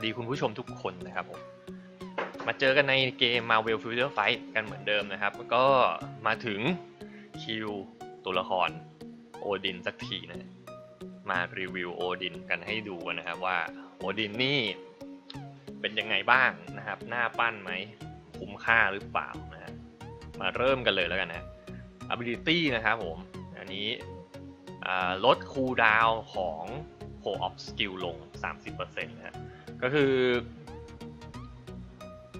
วัสดีคุณผู้ชมทุกคนนะครับผมมาเจอกันในเกม Marvel Future Fight กันเหมือนเดิมนะครับ ก็มาถึงคิวตัวละครโอดินสักทีนะมารีวิวโอดินกันให้ดูนะครับว่าโอดินนี่เป็นยังไงบ้างนะครับ หน้าปั้นไหมคุ้มค่าหรือเปล่านะฮะมาเริ่มกันเลยแล้วกันนะ ability นะครับผม อันนี้ลดคูลดาวน์ของ Pro of Skill ลง 30%นะฮะ ก็คือ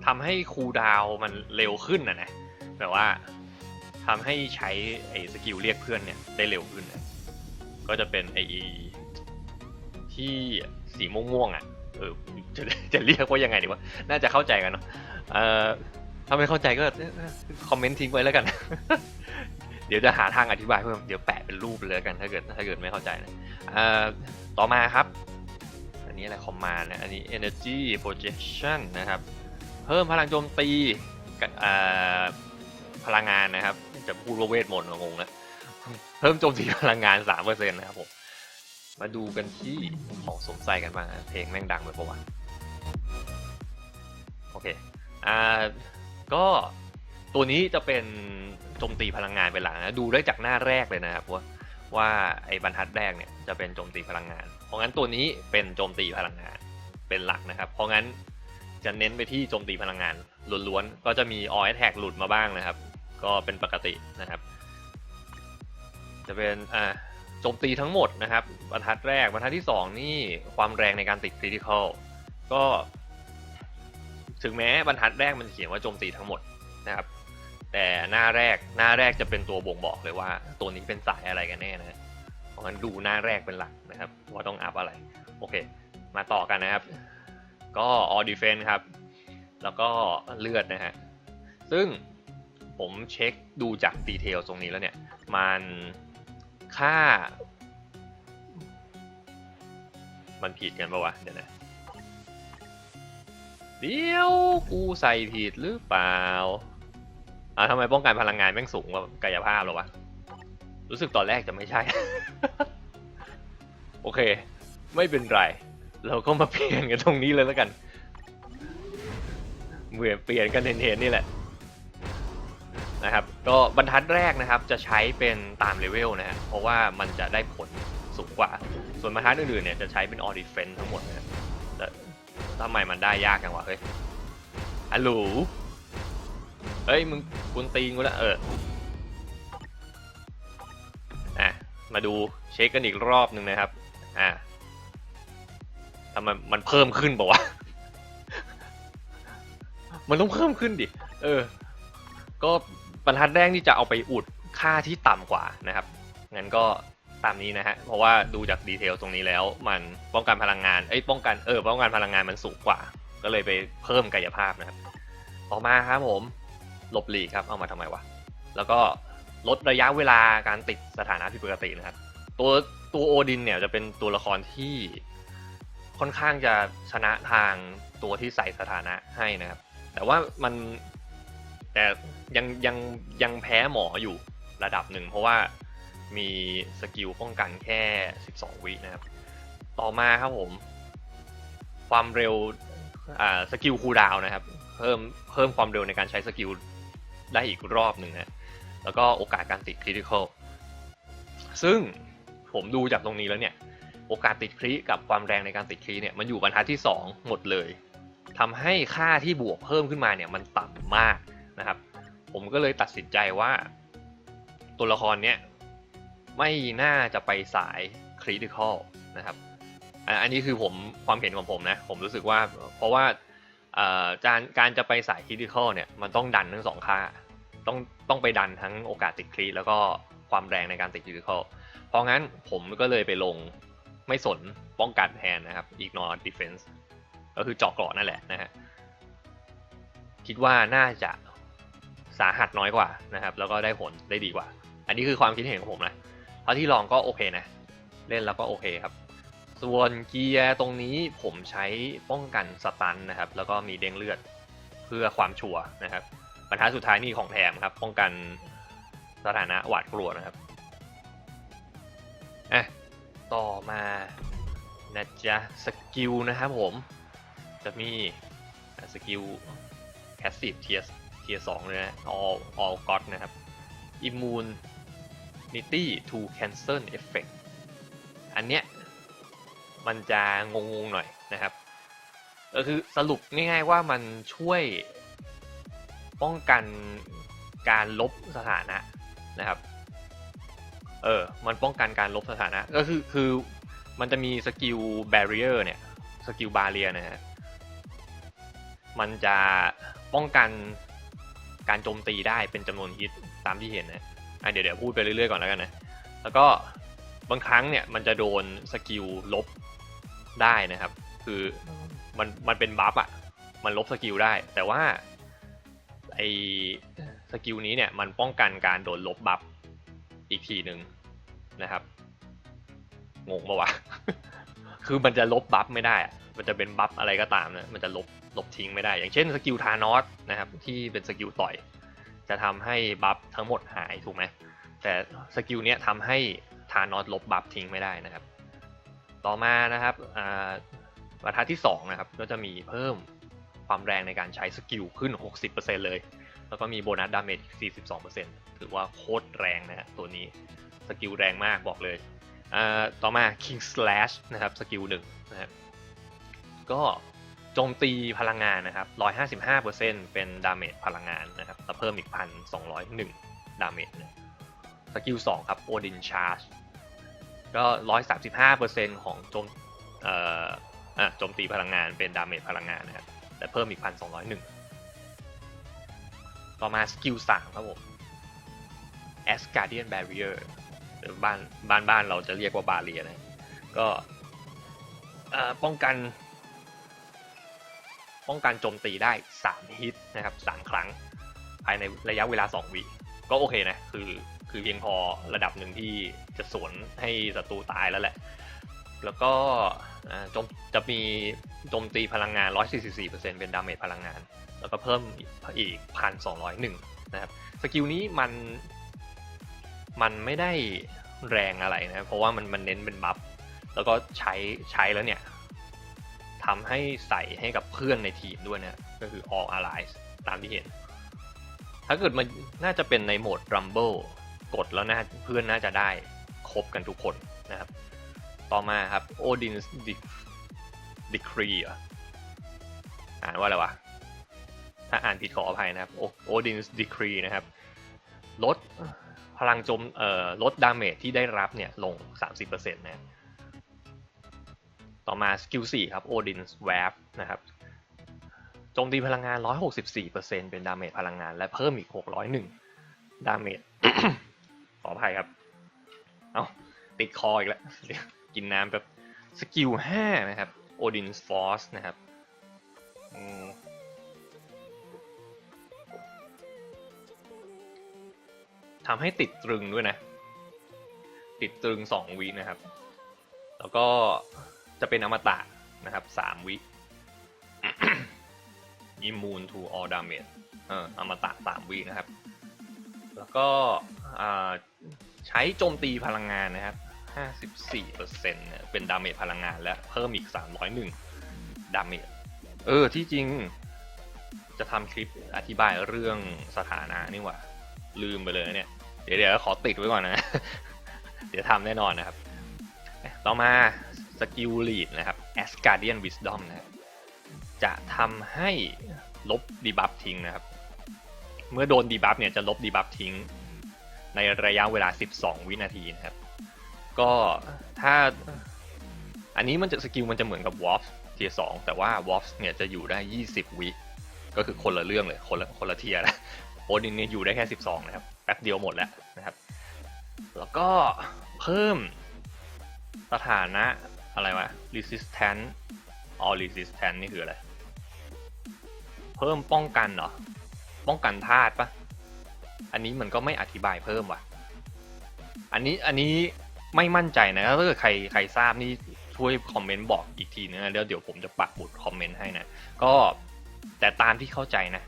ทำให้คูดาวมันเร็วขึ้นนะนะแบบว่าทำให้ใช้ไอ้สกิลเรียกเพื่อนเนี่ยได้เร็วขึ้นนะก็จะเป็นไอ้ที่สีม่วงๆอะเออจะจะเรียกว่ายังไงดีวะน่าจะเข้าใจกันเนาะเอ่อถ้าไม่เข้าใจก็คอมเมนต์ทิ้งไว้แล้วกัน เดี๋ยวจะหาทางอธิบายเพิ่มเดี๋ยวแปะเป็นรูปเลยกันถ้าเกิดถ้าเกิดไม่เข้าใจนะเอ่อต่อมาครับ นี้อะไรคอมมาน์นะ อันนี้ energy projection นะครับ เพิ่มพลังโจมตีกับพลังงานนะครับ จะพูดว่าเวทมนต์งงนะ เพิ่มโจมตีพลังงาน 3%นะครับผม มาดูกันที่ของสมใจกันบ้าง เพลงแม่งดังไปปะวะ โอเค อ่า ก็ตัวนี้จะเป็นโจมตีพลังงานเป็นหลักนะ ดูได้จากหน้าแรกเลยนะครับว่าว่าไอ้บรรทัดแรกเนี่ยจะเป็นโจมตีพลังงาน เพราะงั้นตัวนี้เป็นโจมตีพลังงานเป็นหลักนะครับ เพราะงั้นจะเน้นไปที่โจมตีพลังงานล้วนๆ ก็จะมี all attack หลุดมาบ้างนะครับ ก็เป็นปกตินะครับ จะเป็นอ่าโจมตีทั้งหมดนะครับบรรทัดแรกบรรทัดที่ 2 นี่ความแรงในการติด critical ก็ถึงแม้บรรทัดแรกมันเขียนว่าโจมตีทั้งหมดนะครับ แต่หน้าแรกหน้าแรกจะเป็นตัวบ่งบอกเลยว่า ตัวนี้เป็นสายอะไรกันแน่นะ ราะงั้นดูหน้าแรกเป็นหลักนะครับว่าต้องอัพอะไร โอเค มาต่อกันนะครับ ก็ all defense ครับ แล้วก็เลือดนะฮะ ซึ่งผมเช็คดูจากดีเทลตรงนี้แล้วเนี่ย มันค่า มันผิดกันปะวะ เดี๋ยวนะ เดี๋ยวกูใส่ผิดหรือเปล่าอ่าทำไมป้องกันพลังงานแม่งสูงกว่ากายภาพหรอวะ รู้สึกตอนแรกจะไม่ใช่ โอเค ไม่เป็นไร เราก็มาเปลี่ยนกันตรงนี้เลยแล้วกัน เหมือนเปลี่ยนกันเห็นๆนี่แหละนะครับ ก็บรรทัดแรกนะครับจะใช้เป็นตามเลเวลนะฮะ เพราะว่ามันจะได้ผลสูงกว่า ส่วนบรรทัดอื่นๆเนี่ยจะใช้เป็น all defense ทั้งหมดนะแต่ทำไมมันได้ยากจังวะเฮ้ยฮัลโหลเฮ้ยมึงกุนตีนกูแล้วเออ มาดูเช็คกันอีกรอบหนึ่งนะครับ อะทำไมมันเพิ่มขึ้นเปล่าวะ มันต้องเพิ่มขึ้นดิ เออ ก็บรรทัดแรกนี่จะเอาไปอุดค่าที่ต่ำกว่านะครับ งั้นก็ตามนี้นะฮะ เพราะว่าดูจากดีเทลตรงนี้แล้ว มันป้องกันพลังงาน เอ้ย ป้องกัน เออ ป้องกันพลังงานมันสูงกว่า ก็เลยไปเพิ่มกายภาพนะครับ ต่อมาครับผม หลบหลีกครับ เอามาทำไมวะ แล้วก็ ลดระยะเวลาการติดสถานะผิดปกตินะครับ ตัวตัวโอดินเนี่ยจะเป็นตัวละครที่ค่อนข้างจะชนะทางตัวที่ใส่สถานะให้นะครับ แต่ว่ามันแต่ยังยังยังแพ้หมออยู่ระดับหนึ่ง เพราะว่ามีสกิลป้องกันแค่ 12 วินะครับ ต่อมาครับผม ความเร็วสกิลคูลดาวน์นะครับ เพิ่มเพิ่มความเร็วในการใช้สกิลได้อีกรอบหนึ่งนะ แล้วก็โอกาสการติดคริติคอลซึ่งผมดูจากตรงนี้แล้วเนี่ย โอกาสติดคริกับความแรงในการติดคริเนี่ยมันอยู่บรรทัดที่ 2 หมดเลยทำให้ค่าที่บวกเพิ่มขึ้นมาเนี่ยมันต่ำมากนะครับ ผมก็เลยตัดสินใจว่า ตัวละครเนี้ยไม่น่าจะไปสายคริติคอลนะครับอันนี้คือผมความเห็นของผมนะ ผมรู้สึกว่าเพราะว่าการการจะไปสายคริติคอลเนี่ยมันต้องดันทั้งสองค่า ต้องต้องไปดันทั้งโอกาสติดคริแล้วก็ความแรงในการติดคริติคอลเพราะงั้นผมก็เลยไปลงไม่สนป้องกันแทนนะครับ ignore defense ก็คือเจาะเกราะนั่นแหละนะฮะคิดว่าน่าจะสาหัสน้อยกว่านะครับ แล้วก็ได้ผลได้ดีกว่า อันนี้คือความคิดเห็นของผมนะเท่าที่ลองก็โอเคนะ เล่นแล้วก็โอเคครับ ส่วนเกียร์ตรงนี้ผมใช้ป้องกันสตันนะครับ แล้วก็มีเด้งเลือดเพื่อความชัวร์นะครับ บรรทัดสุดท้ายนี่ของแถมครับ ป้องกันสถานะหวาดกลัวนะครับอะต่อมานะจ๊ะสกิลนะครับผม จะมีสกิล passive tier tier 2เลยนะ all all god นะครับ immunity to cancel effect อันเนี้ยมันจะงงๆหน่อยนะครับ ก็คือสรุปง่ายๆว่ามันช่วย ป้องกันการลบสถานะนะครับ เออ มันป้องกันการลบสถานะ ก็คือคือมันจะมีสกิล barrier เนี่ย สกิลบาเรียนะฮะ มันจะป้องกันการโจมตีได้เป็นจำนวนฮิตตามที่เห็นนะอะเดี๋ยวเดี๋ยวพูดไปเรื่อยๆก่อนแล้วกันนะ แล้วก็บางครั้งเนี่ยมันจะโดนสกิลลบได้นะครับ คือมันมันเป็นบัฟอะมันลบสกิลได้ แต่ว่า อสกิลนี้เนี่ยมันป้องกันการโดนลบบัฟอีกทีหนึ่งนะครับงงปะวะ คือมันจะลบบัฟไม่ได้อะมันจะเป็นบัฟอะไรก็ตามนะมันจะลบลบทิ้งไม่ได้ อย่างเช่นสกิลทานอสนะครับที่เป็นสกิลต่อย จะทำให้บัฟทั้งหมดหายถูกไหมแต่สกิลเนี้ยทำให้ทานอสลบบัฟทิ้งไม่ได้นะครับ ต่อมานะครับอ่าบรรทัดที่2นะครับก็จะมีเพิ่ม ความแรงในการใช้สกิลขึ้น 60%เลย แล้วก็มีโบนัสดาเมจอีก42%ถือว่าโคตรแรงนะฮะตัวนี้สกิลแรงมากบอกเลยต่อมา King Slash นะครับสกิลหนึ่งนะครับก็โจมตีพลังงานนะครับ 155%เป็นดาเมจพลังงานนะครับแล้วเพิ่มอีก 1,201 ดาเมจสกิล2ครับ Odin Charge ก็ 135%ของโจมเอ่ออะโจมตีพลังงานเป็นดาเมจพลังงานนะครับ แต่เพิ่มอีก1,201ต่อมาสกิล3ครับผม Asgardian Barrier หรือบ้านบ้านบ้านเราจะเรียกว่าบาเรียนะ ก็ป้องกัน ป้องกันโจมตีได้ 3 ฮิตนะครับ 3 ครั้ง ภายในระยะเวลา 2 วิก็โอเคนะ คือคือเพียงพอระดับหนึ่งที่จะสวนให้ศัตรูตายแล้วแหละ แล้วก็จมจะมีโจมตีพลังงาน 144%เป็นดาเมจพลังงาน แล้วก็เพิ่มอีก 1,201 นะครับ สกิลนี้มันมันไม่ได้แรงอะไรนะเพราะว่ามันมันเน้นเป็นบัฟ แล้วก็ใช้ใช้แล้วเนี่ยทำให้ใส่ให้กับเพื่อนในทีมด้วยนะก็คือ all allies ตามที่เห็น ถ้าเกิดมันน่าจะเป็นในโหมด rumble กดแล้วน่าเพื่อนน่าจะได้ครบกันทุกคนนะครับ ต่อมาครับ Odin's Dec- Decree อ่านว่าอะไรวะ ถ้าอ่านผิดขออภัยนะครับ Odin's Decree นะครับ ลดพลังโจมเอ่อลดดาเมจที่ได้รับเนี่ยลง 30%นะต่อมาสกิล4ครับ Odin's Web นะครับโจมตีพลังงาน 164%เป็นดาเมจพลังงาน และเพิ่มอีก 601 ดาเมจ ขออภัยครับ เอาติดคออีกแล้ว กินน้ำแบบสกิล5นะครับ Odin's Force นะครับทำให้ติดตรึงด้วยนะ ติดตรึง2วินะครับ แล้วก็จะเป็นอมตะนะครับ3วิ Immune to all damage เอออมตะ3วินะครับ แล้วก็ใช้โจมตีพลังงานนะครับ 54%เนี่ยเป็นดาเมจพลังงานและเพิ่มอีก 301 ดาเมจ เออ ที่จริง จะทำคลิปอธิบายเรื่องสถานะนี่หว่า ลืมไปเลยเนี่ย เดี๋ยวเดี๋ยวขอติดไว้ก่อนนะ เดี๋ยวทำแน่นอนนะครับ ต่อมาสกิลลีดนะครับ Asgardian Wisdom นะครับจะทำให้ลบดีบัฟทิ้งนะครับ เมื่อโดนดีบัฟเนี่ยจะลบดีบัฟทิ้ง ในระยะเวลา 12 วินาทีนะครับ ก็ถ้าอันนี้มันจะสกิลมันจะเหมือนกับ w a r p เทียสองแต่ว่า w a r p เนี่ยจะอยู่ได้ 20 วิ ก็คือคนละเรื่องเลย คนละคนละเทียนะโอดินเนี่ยอยู่ได้แค่ 12 นะครับ แป๊บเดียวหมดแล้วนะครับ แล้วก็เพิ่มสถานะอะไรวะ resistant all resistant นี่คืออะไร เพิ่มป้องกันเหรอ ป้องกันธาตุปะอันนี้มันก็ไม่อธิบายเพิ่มว่ะ อันนี้อันนี้ ไม่มั่นใจนะถ้าเกิดใครใครทราบนี่ช่วยคอมเมนต์บอกอีกทีนึงนะเดี๋ยวเดี๋ยวผมจะปักบุดคอมเมนต์ให้นะ ก็แต่ตามที่เข้าใจนะ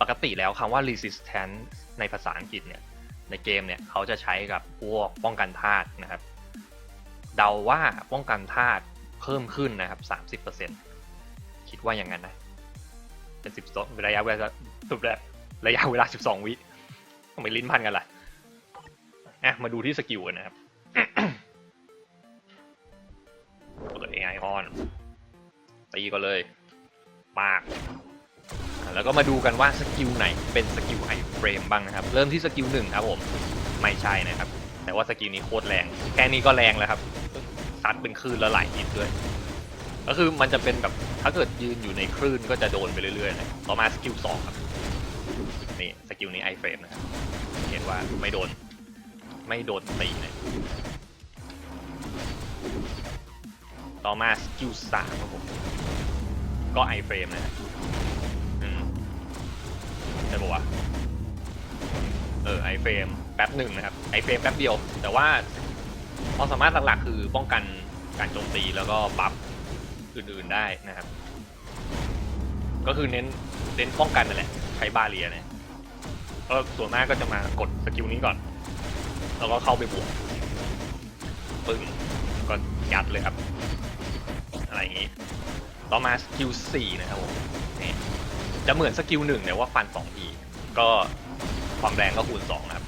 ปกติแล้วคำว่า resistance ในภาษาอังกฤษเนี่ย ในเกมเนี่ยเขาจะใช้กับพวกป้องกันธาตุนะครับ เดาว่าป้องกันธาตุเพิ่มขึ้นนะครับ 30%โอเคคิดว่าอย่างนั้นนะ เป็นสิบสองระยะเวลาสุดแล้วระยะเวลาสิบสองวิทำไมลิ้นพันกันล่ะอะมาดูที่สกิลกันนะครับ เปิด AI on ตีก็เลยปาก แล้วก็มาดูกันว่าสกิลไหนเป็นสกิลไอเฟรมบ้างนะครับ เริ่มที่สกิลหนึ่งครับผม ไม่ใช่นะครับ แต่ว่าสกิลนี้โคตรแรง แค่นี้ก็แรงแล้วครับซัดเป็นคลื่นแล้วไหลายิดด้วย ก็คือมันจะเป็นแบบถ้าเกิดยืนอยู่ในคลื่นก็จะโดนไปเรื่อยๆนะต่อมาสกิลสองครับ นี่สกิลนี้ไอเฟรมนะครับ เห็นว่าไม่โดน ไม่โดนตีนะต่อมาสกิลสามครับผม ก็ไอเฟรมนะครับอืมใช่ปะวะเออไอเฟรมแป๊บหนึ่งนะครับไอเฟรมแป๊บเดียว แต่ว่าความสามารถหลักๆคือป้องกันการโจมตีแล้วก็บัฟอื่นๆได้นะครับ ก็คือเน้นเน้นป้องกันนั่นแหละใช้บาเรียเนี่ยก็ส่วนมากก็จะมากดสกิลนี้ก่อน แล้วก็เข้าไปบวกปึ้งก็ยัดเลยครับ อะไรอย่างนี้ ต่อมาสกิลสี่นะครับผมนี่จะเหมือนสกิลหนึ่งแต่ว่าฟันสองทีก็ความแรงก็คูณสองนะครับ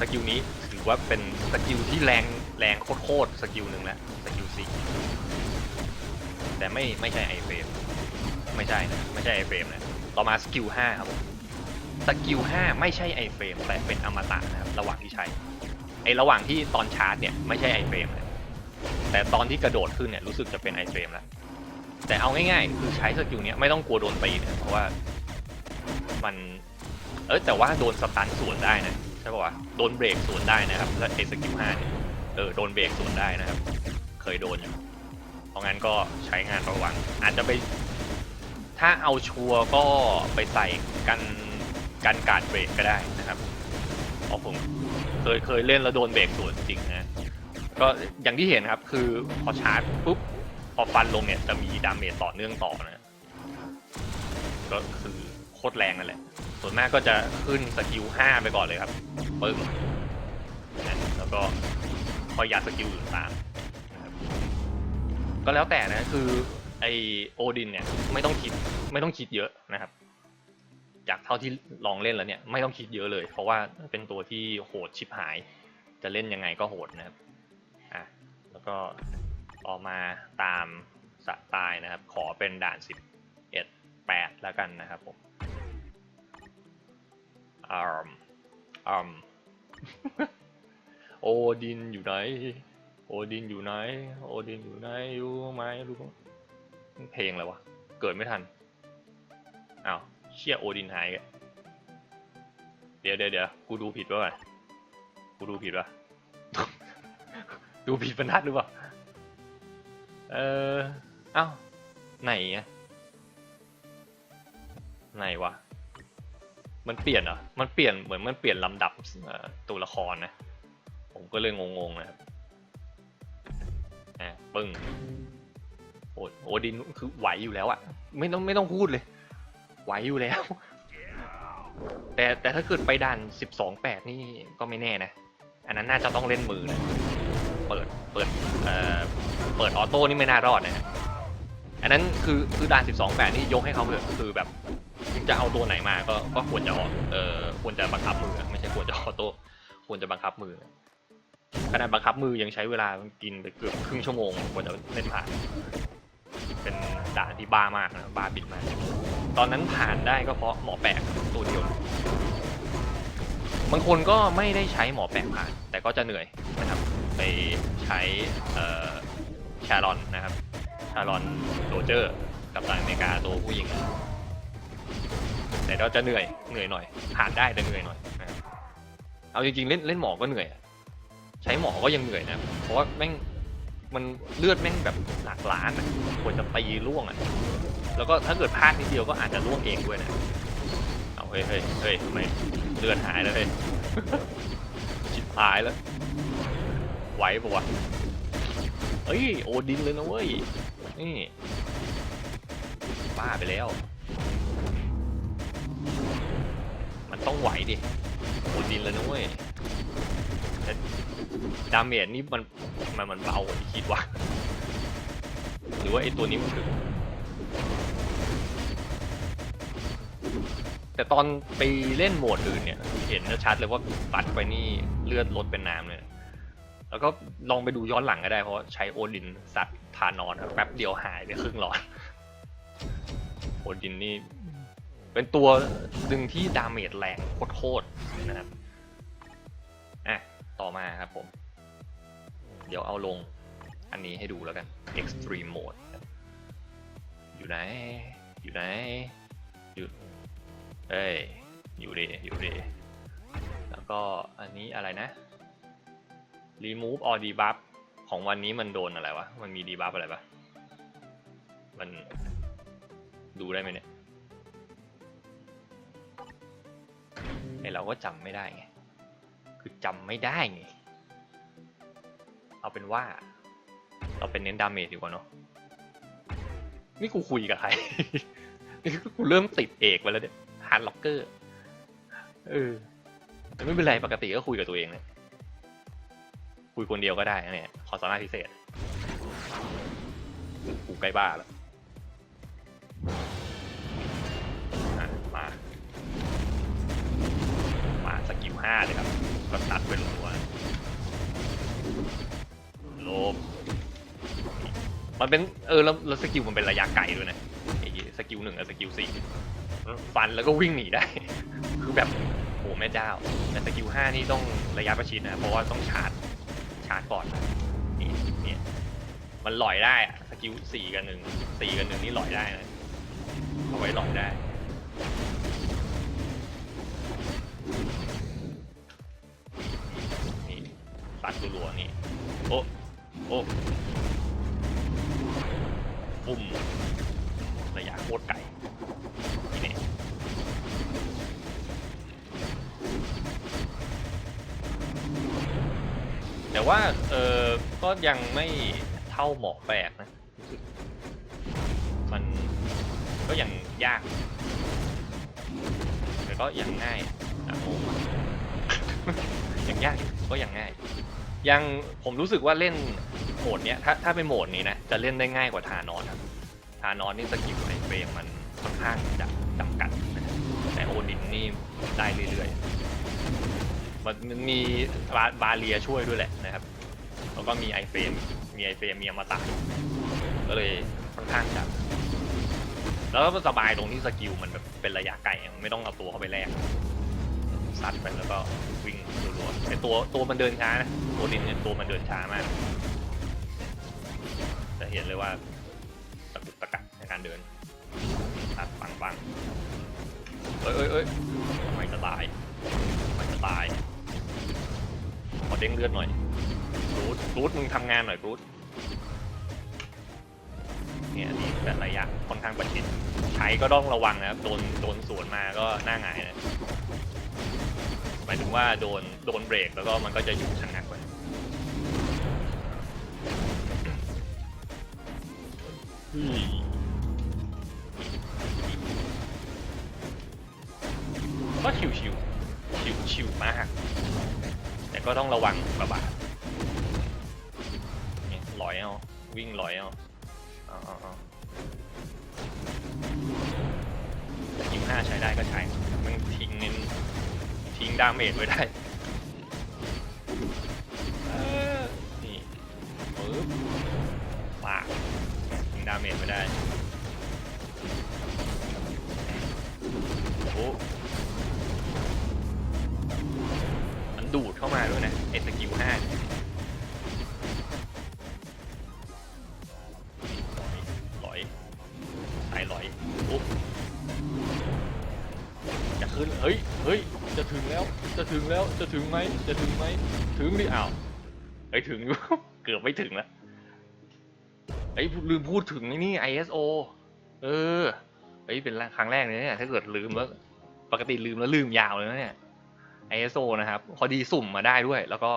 สกิลนี้ถือว่าเป็นสกิลที่แรงแรงโคตรๆสกิลหนึ่งแล้วสกิลสี่แต่ไม่ไม่ใช่ไอเฟรมไม่ใช่นะไม่ใช่ไอเฟรมนะต่อมาสกิลห้าครับผม สกิลห้าไม่ใช่ไอเฟรมแต่เป็นอมตะนะครับระหว่างที่ใช้ไอระหว่างที่ตอนชาร์จเนี่ยไม่ใช่ไอเฟรมแต่ตอนที่กระโดดขึ้นเนี่ยรู้สึกจะเป็นไอเฟรมแล้วแต่เอาง่ายๆคือใช้สกิลเนี้ยไม่ต้องกลัวโดนตีนะเพราะว่ามันเออแต่ว่าโดนสตันสวนได้นะใช่ป่าวะโดนเบรกสวนได้นะครับแล้วไอสกิลห้าเนี่ยเออโดนเบรกสวนได้นะครับ เคยโดนอยู่เพราะงั้นก็ใช้งานระวัง อาจจะไปถ้าเอาชัวร์ก็ไปใส่กัน กันการเบรกก็ได้นะครับเพราะผมเคยเคยเล่นแล้วโดนเบรกสวนจริงนะก็อย่างที่เห็นครับคือพอชาร์จปุ๊บพอฟันลงเนี่ยจะมีดาเมจต่อเนื่องต่อนะก็คือโคตรแรงนั่นแหละ ส่วนมากก็จะขึ้นสกิล5ไปก่อนเลยครับปึ้งนะแล้วก็คอยยัดสกิลอื่นตามก็แล้วแต่นะคือไอโอดินเนี่ยไม่ต้องคิดไม่ต้องคิดเยอะนะครับ จากเท่าที่ลองเล่นแล้วเนี่ยไม่ต้องคิดเยอะเลย เพราะว่าเป็นตัวที่โหดชิบหาย จะเล่นยังไงก็โหดนะครับอะแล้วก็ต่อมาตามสไตล์นะครับ ขอเป็นด่าน11 8แล้วกันนะครับผมอาร์มอาร์มโอดินอยู่ไหน โอดินอยู่ไหน โอดินอยู่ไหนอยู่ไหมรู้เพลงอะไรวะ เกิดไม่ทัน อ้าว เชี่ยโอดินหายแกเดี๋ยวเดี๋ยวเดี๋ยวกูดูผิดป่ะวะกูดูผิดป่ะดูผิดบรรทัดหรือเปล่า เออเอ้าไหนอะไหนวะ มันเปลี่ยนเหรอ มันเปลี่ยนเหมือนมันเปลี่ยนลำดับเอ่อตัวละครนะ ผมก็เลยงงๆนะครับอะปึ้งโอโอดินคือไหวอยู่แล้วอะไม่ต้องไม่ต้องพูดเลย ไหวอยู่แล้ว แต่แต่ถ้าเกิดไปดันสิบสองแปดนี่ก็ไม่แน่นะ อันนั้นน่าจะต้องเล่นมือนะเปิดเปิดเอ่อเปิดออโต้นี่ไม่น่ารอดนะฮะอันนั้นคือคือด่าน12 8 นี่ยกให้เขาเถอะคือแบบจะเอาตัวไหนมาก็ก็ควรจะออกเออควรจะบังคับมือไม่ใช่ควรจะออโต้ควรจะบังคับมือขนาดบังคับมือยังใช้เวลากินไปเกือบครึ่งชั่วโมงกว่าจะเล่นผ่าน เป็นด่านที่บ้ามากนะบ้าบิดมากตอนนั้นผ่านได้ก็เพราะหมอแปลกตัวเดียวบางคนก็ไม่ได้ใช้หมอแปลกผ่าน แต่ก็จะเหนื่อยนะครับ ไปใช้ชารอนนะครับ ชารอนโรเจอร์ กับตันอเมริกาตัวผู้หญิง แต่เราจะเหนื่อยเหนื่อยหน่อย ผ่านได้แต่เหนื่อยหน่อยนะครับเอาจริงๆเล่นเล่นหมอก็เหนื่อย ใช้หมอก็ยังเหนื่อยนะ เพราะว่าแม่ง มันเลือดแม่งแบบหลักล้านอะควรจะตีล่วงอะแล้วก็ถ้าเกิดพลาดนิดเดียวก็อาจจะล่วงเองด้วยนะ เอาเฮ้ยเฮ้ยเฮ้ยทำไมเลือดหายแล้วเฮ้ยชิบหายแล้ว ไหวปะวะเอ้ยโอดินเลยนะเว้ย นี่บ้าไปแล้ว มันต้องไหวดิโอดินเลยนะเว้ย ดาเมจนี่มันมันมันเบากว่าที่คิดว่าหรือว่าไอตัวนี้มันถึงแต่ตอนไปเล่นโหมดอื่นเนี่ย เห็นชัดเลยว่าปัดไปนี่เลือดลดเป็นน้ำเลยแล้วก็ลองไปดูย้อนหลังก็ได้เพราะใช้โอดินสัตว์ทานอนครับแป๊บเดียวหายไปครึ่งหลอดโอดินนี่เป็นตัวหนึ่งที่ดาเมจแรงโคตรๆนะครับอะต่อมาครับผม เดี๋ยวเอาลงอันนี้ให้ดูแล้วกัน Extreme Mode อยู่ไหน อยู่ไหน อยู่เอ้ย อยู่ดีอยู่ดีแล้วก็อันนี้อะไรนะ remove or debuff ของวันนี้มันโดนอะไรวะ มันมี debuff อะไรปะมันดูได้ไหมเนี่ยไอเราก็จำไม่ได้ไง คือจำไม่ได้ไง เอาเป็นว่า เราเป็นเน้นดาเมจดีกว่าเนาะนี่กูคุยกับใคร นี่กูเริ่มติดเอกไปแล้วเนี่ยฮาร์ดล็อกเกอร์ เออแต่ไม่เป็นไรปกติก็คุยกับตัวเองเลยคุยคนเดียวก็ได้เนี่ยขอสามารถพิเศษ กูใกล้บ้าแล้วมา มาสกิลห้าเลยครับ ก็ตัดไปรัว ลบมันเป็นเออแล้วแล้วสกิลมันเป็นระยะไกลด้วยนะไอ้สกิลหนึ่งกับสกิลสี่ฟันแล้วก็วิ่งหนีได้ คือแบบโหแม่เจ้า แต่สกิลห้านี่ต้องระยะประชิดนะ เพราะว่าต้องชาร์จชาร์จก่อนนี่เนี่ยมันหลอยได้อะสกิลสี่กับหนึ่งสี่กับหนึ่งนี่หลอยได้นะเอาไว้หลอยได้นี่ตัดรัวๆนี่โอ้ โอ้ปุ่มระยะโคตรไกลนี่เนี่ยแต่ว่า เออก็ยังไม่เท่าหมอแปลกนะมันก็ยังยาก แต่ก็ยังง่ายนะโมยังยากก็ยังง่าย ยังผมรู้สึกว่าเล่น หมดเนี้ยถ้าถ้าเป็นโหมดนี้นะจะเล่นได้ง่ายกว่าทานอนครับทานอนนี่สกิลในเฟรมมันค่อนข้างจะจำกัดนะแต่โอดินนี่ได้เรื่อยๆมันมันมีบาบาเรียช่วยด้วยแหละนะครับแล้วก็มีไอเฟรมมีไอเฟรมมีอมตะก็เลยค่อนข้างจะแล้วก็สบายตรงที่สกิลมันแบบเป็นระยะไกลไม่ต้องเอาตัวเข้าไปแลกซัดไปแล้วก็วิ่งรัวๆแต่ตัวตัวมันเดินช้านะโอดินเนี่ยตัวมันเดินช้ามาก เห็นเลยว่าตะกุกตะกักในการเดินตัดปังปังเอ้ยเอ้ยเอ้ยทำไมจะตายทำไมจะตายขอเด้งเลือดหน่อยรูดรูดมึงทำงานหน่อยรูดเนี่ยนี่แต่ระยะค่อนข้างประชิดใช้ก็ต้องระวังนะครับโดนโดนสวนมาก็หน้าหงายนะหมายถึงว่าโดนโดนเบรกแล้วก็มันก็จะหยุดช ก็ชิวชิวชิวชิวๆมาก แต่ก็ต้องระวังประบาดลอยเอาวิ่งลอยเอาเอาเอาเอายิงห้าใช้ได้ก็ใช้มันทิ้งเน้นทิ้งดาเมจไว้ได้ ถึงอยู่เกือบไม่ถึงแล้วเฮ้ลืมพูดถึงไอ้นี่ ISO เออเฮ้เป็นครั้งแรกเลยเนี่ยถ้าเกิดลืมแล้วปกติลืมแล้วลืมยาวเลยนะเนี่ย ISO นะครับพอดีสุ่มมาได้ด้วย แล้วก็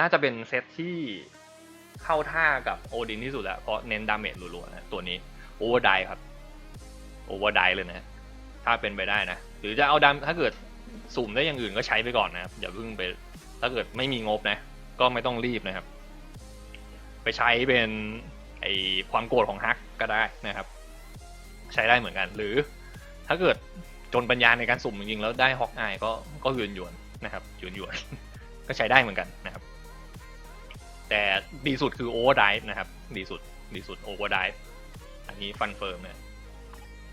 น่าจะเป็นเซตที่เข้าท่ากับโอดินที่สุดแล้วเพราะเน้นดาเมจรัวๆนะตัวนี้โอเวอร์ไดครับโอเวอร์ไดเลยนะถ้าเป็นไปได้นะ หรือจะเอาดำถ้าเกิดสุ่มได้อย่างอื่นก็ใช้ไปก่อนนะครับอย่าเพิ่งไป ถ้าเกิดไม่มีงบนะ ก็ไม่ต้องรีบนะครับ ไปใช้เป็นไอความโกรธของฮักก็ได้นะครับ ใช้ได้เหมือนกัน หรือถ้าเกิดจนปัญญาในการสุ่มจริงๆแล้วได้ฮอกอายก็ก็หยวนหยวนนะครับหยวนหยวนก็ใช้ได้เหมือนกันนะครับ แต่ดีสุดคือโอเวอร์ไดนะครับ ดีสุดดีสุดโอเวอร์ไดอันนี้ฟันเฟิร์มเนะ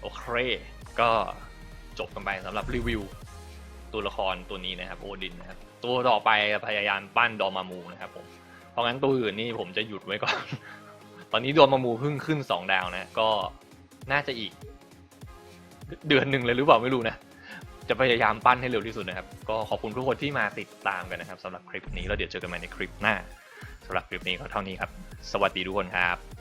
โอเค ก็จบกันไปสำหรับรีวิวตัวละครตัวนี้นะครับโอดินนะครับ ตัวต่อไปพยายามปั้นดอมามูนะครับผม เพราะงั้นตัวอื่นนี่ผมจะหยุดไว้ก่อน ตอนนี้ดอมามูเพิ่งขึ้น 2 ดาวนะ ก็น่าจะอีก เดือนหนึ่งเลยหรือเปล่าไม่รู้นะ จะพยายามปั้นให้เร็วที่สุดนะครับ ก็ขอบคุณทุกคนที่มาติดตามกันนะครับสำหรับคลิปนี้แล้วเดี๋ยวเจอกันใหม่ในคลิปหน้าสำหรับคลิปนี้ก็เท่านี้ครับ สวัสดีทุกคนครับ